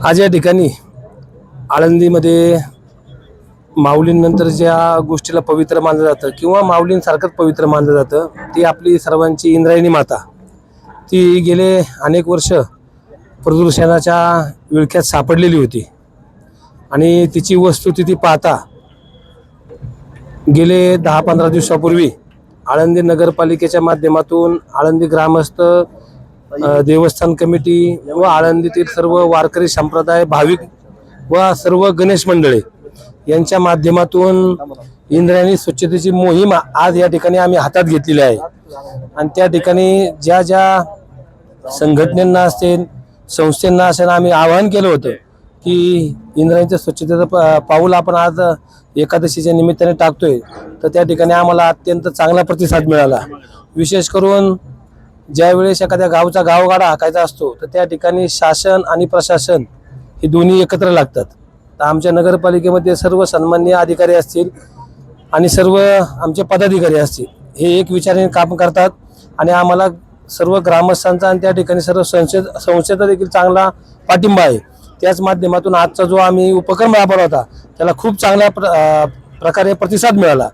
आज या ठिकाणी आळंदीमध्ये माऊलींनंतर ज्या गोष्टीला पवित्र मानलं जातं किंवा माऊलींसारखंच पवित्र मानलं जातं ती आपली सर्वांची इंद्रायणी माता. ती गेले अनेक वर्ष प्रदूषणाच्या विळख्यात सापडलेली होती. आणि तिची वस्तुस्थिती पाहता गेले दहा पंधरा दिवसापूर्वी आळंदी नगरपालिकेच्या माध्यमातून आळंदी ग्रामस्थ देवस्थान कमिटी व आळंदीतील सर्व वारकरी संप्रदाय भाविक व सर्व गणेश मंडळे यांच्या माध्यमातून इंद्रायणी स्वच्छतेची मोहीम आज या ठिकाणी आम्ही हातात घेतलेली आहे. आणि त्या ठिकाणी ज्या ज्या संघटनेंना असेल संस्थेना असेल आम्ही आवाहन केलं होतं की इंद्रायणीच्या स्वच्छतेचं प- पाऊल आपण आज एकादशीच्या निमित्ताने टाकतोय. तर त्या ठिकाणी आम्हाला अत्यंत चांगला प्रतिसाद मिळाला. विशेष करून ज्यावेळेस एखाद्या गावचा गावगाडा हाकायचा असतो तर त्या ठिकाणी शासन आणि प्रशासन हे दोन्ही एकत्र लागतात. तर आमच्या नगरपालिकेमध्ये सर्व सन्मान्य अधिकारी असतील आणि सर्व आमचे पदाधिकारी असतील हे एक विचाराने काम करतात. आणि आम्हाला सर्व ग्रामस्थांचा आणि त्या ठिकाणी सर्व संस्थेत संस्थेचा देखील चांगला पाठिंबा आहे. त्याच माध्यमातून आजचा जो आम्ही उपक्रम राबवला होता त्याला खूप चांगल्या प्र प्रकारे प्रतिसाद मिळाला.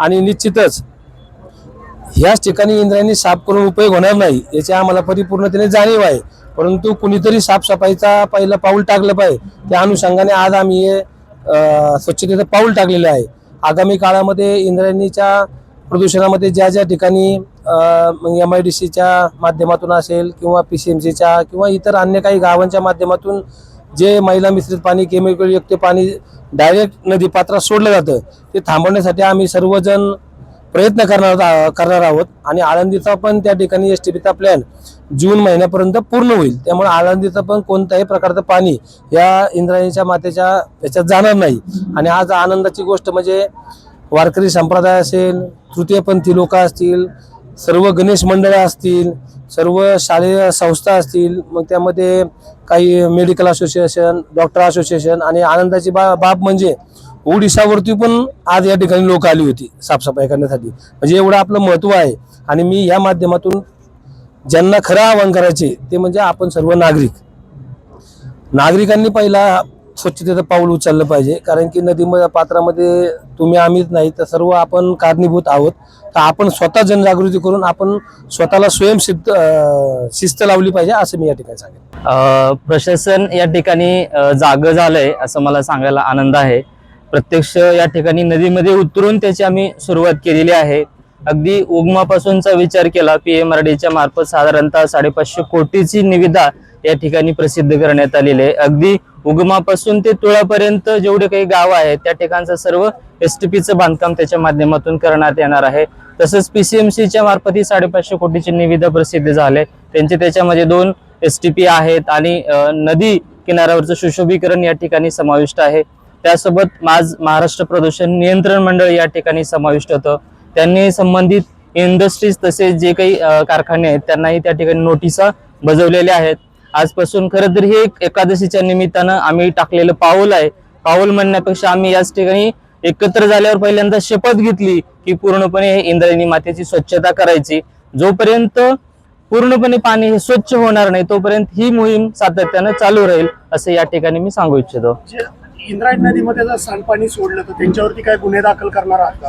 आणि निश्चितच ह्याच ठिकाणी इंद्रायणी साफ करून उपयोग होणार नाही याची आम्हाला परिपूर्णतेने जाणीव आहे. परंतु कुणीतरी साफसफाईचा पहिलं पाऊल टाकलं पाहिजे. त्या अनुषंगाने आज आम्ही हे स्वच्छतेचं पाऊल टाकलेलं आहे. आगामी काळामध्ये इंद्रायणीच्या प्रदूषणामध्ये ज्या ज्या ठिकाणी एम आय डी सीच्या माध्यमातून असेल किंवा पी सी एम सीच्या किंवा इतर अन्य काही गावांच्या माध्यमातून जे महिला मिश्रित पाणी केमिकलयुक्त पाणी डायरेक्ट नदीपात्रात सोडलं जातं ते थांबवण्यासाठी आम्ही सर्वजण प्रयत्न करणार करणार आहोत. आणि आळंदीचा पण त्या ठिकाणी एस टी पीचा प्लॅन जून महिन्यापर्यंत पूर्ण होईल. त्यामुळे आळंदीचं पण कोणत्याही प्रकारचं पाणी या इंद्रायणीच्या मातेच्या याच्यात जाणार नाही. आणि आज आनंदाची गोष्ट म्हणजे वारकरी संप्रदाय असेल तृतीयपंथी लोक असतील सर्व गणेश मंडळं असतील सर्व शालेय संस्था असतील मग त्यामध्ये काही मेडिकल असोसिएशन डॉक्टर असोसिएशन आणि आनंदाची बा बाब म्हणजे ओडिशावरती पण आज या ठिकाणी लोक आली होती साफसफाई करण्यासाठी. म्हणजे एवढं आपलं महत्त्व आहे. आणि मी या माध्यमातून ज्यांना खरं आवाहन करायचे ते म्हणजे आपण सर्व नागरिक. नागरिकांनी पहिला स्वच्छतेचं पाऊल उचललं पाहिजे. कारण की नदीमध्ये पात्रामध्ये तुम्ही आम्हीच नाही तर सर्व आपण कारणीभूत आहोत. तर आपण स्वतः जनजागृती करून आपण स्वतःला स्वयंसिद्ध शिस्त लावली पाहिजे असं मी या ठिकाणी सांगेन. प्रशासन या ठिकाणी अ, जागं झालंय असं मला सांगायला आनंद आहे. प्रत्यक्ष या ठिकाणी नदीमध्ये उतरून त्याची आम्ही सुरुवात केलेली आहे. अगदी उगमापासूनचा विचार केला पी. एम. आर. डीच्या मार्फत साधारणतः साडेपाचशे कोटीची निविदा या ठिकाणी प्रसिद्ध करण्यात आलेली आहे. अगदी उगमापासून ते तुळापर्यंत जेवढे काही गाव आहेत त्या ठिकाणचं सर्व एस टी पीचं बांधकाम त्याच्या माध्यमातून करण्यात येणार आहे. तसंच पीसीएमसीच्या मार्फत ही साडेपाचशे कोटीची निविदा प्रसिद्ध झाले. त्यांचे त्याच्यामध्ये दोन एस टी पी आहेत आणि नदी किनाऱ्यावरचं सुशोभीकरण या ठिकाणी समाविष्ट आहे. त्यासोबत माझ महाराष्ट्र प्रदूषण नियंत्रण मंडळ या ठिकाणी समाविष्ट होतं. त्यांनी संबंधित इंडस्ट्रीज तसेच जे काही कारखाने आहेत त्यांनाही त्या ठिकाणी नोटिसा बजावलेल्या आहेत. आजपासून खरं तर हे एक एकादशीच्या निमित्तानं आम्ही टाकलेलं पाऊल आहे. पाऊल म्हणण्यापेक्षा आम्ही याच ठिकाणी एकत्र झाल्यावर पहिल्यांदा शपथ घेतली की पूर्णपणे इंद्रायणी मातेची स्वच्छता करायची. जोपर्यंत पूर्णपणे पाणी हे स्वच्छ होणार नाही तोपर्यंत ही मोहीम सातत्यानं चालू राहील असं या ठिकाणी मी सांगू इच्छितो. इंद्रायणी नदीमध्ये जर सांडपाणी सोडलं तर त्यांच्यावरती काय गुन्हे दाखल करणार आहात का?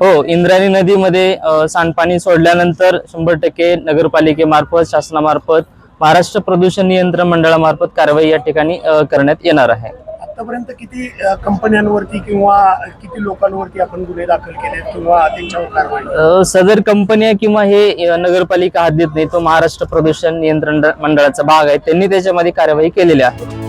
हो इंद्रायणी नदीमध्ये सांडपाणी सोडल्यानंतर शंभर टक्के नगरपालिकेमार्फत शासनामार्फत महाराष्ट्र प्रदूषण नियंत्रण मंडळामार्फत कारवाई या ठिकाणी करण्यात येणार आहे. आतापर्यंत किती कंपन्यांवरती किंवा किती लोकांवरती आपण गुन्हे दाखल केले किंवा त्यांच्यावर कारवाई? सदर कंपन्या किंवा हे नगरपालिका हद्दीत नाही तो महाराष्ट्र प्रदूषण नियंत्रण मंडळाचा भाग आहे त्यांनी त्याच्यामध्ये कार्यवाही केलेली आहे.